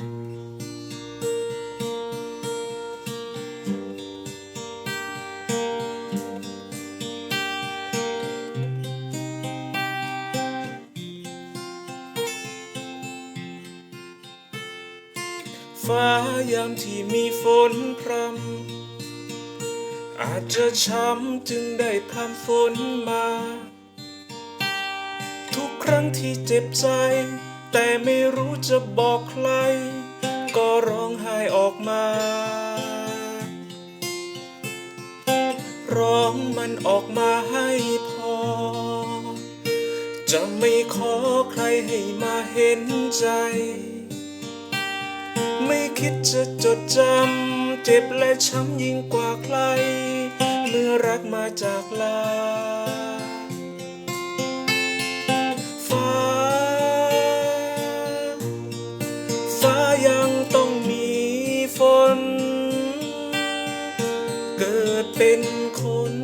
ฟ้ายามที่มีฝนพรำอาจจะช้ำจึงได้พรำฝนมา ทุกครั้งที่เจ็บใจ แต่ไม่รู้จะบอกใคร ก็ร้องไห้ออกมา ร้องมันออกมาให้พอ จะไม่ขอใครให้มาเห็นใจ ไม่คิดจะจดจำ เจ็บและช้ำยิ่งกว่าใคร เมื่อรักมาจากลา เป็นคน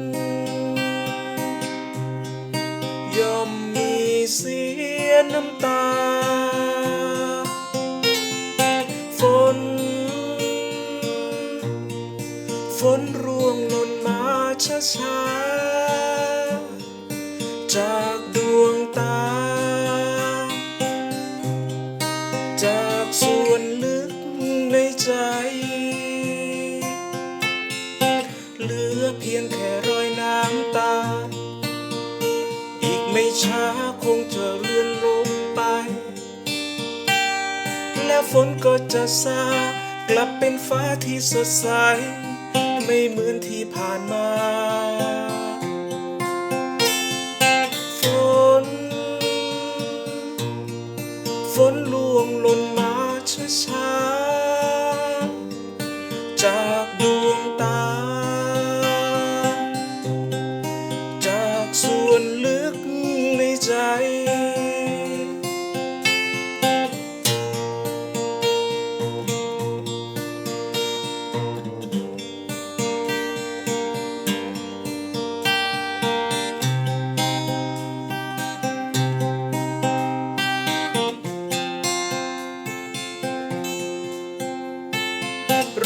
ย่อมมีเสียน้ำตา ฝน ฝนร่วงหล่นมาช้าช้าจากดวงตา จากส่วนลึกในใจ ไม่ช้าคงจะเลื่อนลงไป และฝนก็จะซากลับเป็นฟ้าที่สดใส ไม่เหมือนที่ผ่านมา ใจ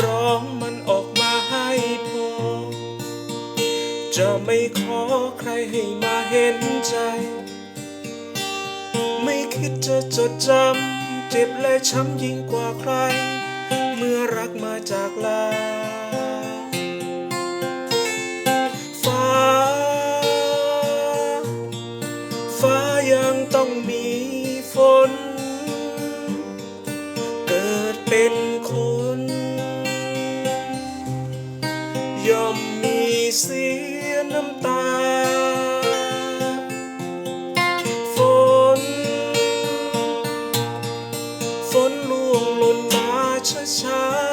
ร้องมันออกมาให้พอ จะไม่ขอใครให้มาเห็นใจ คิดจะจดจำ เจ็บและช้ำยิ่งกว่าใคร เมื่อรักมาจากลา ฟ้า ฟ้ายังต้องมีฝน เกิดเป็นคน ย่อมมีเสียน้ำตา ล่วงหล่นมาช้าๆ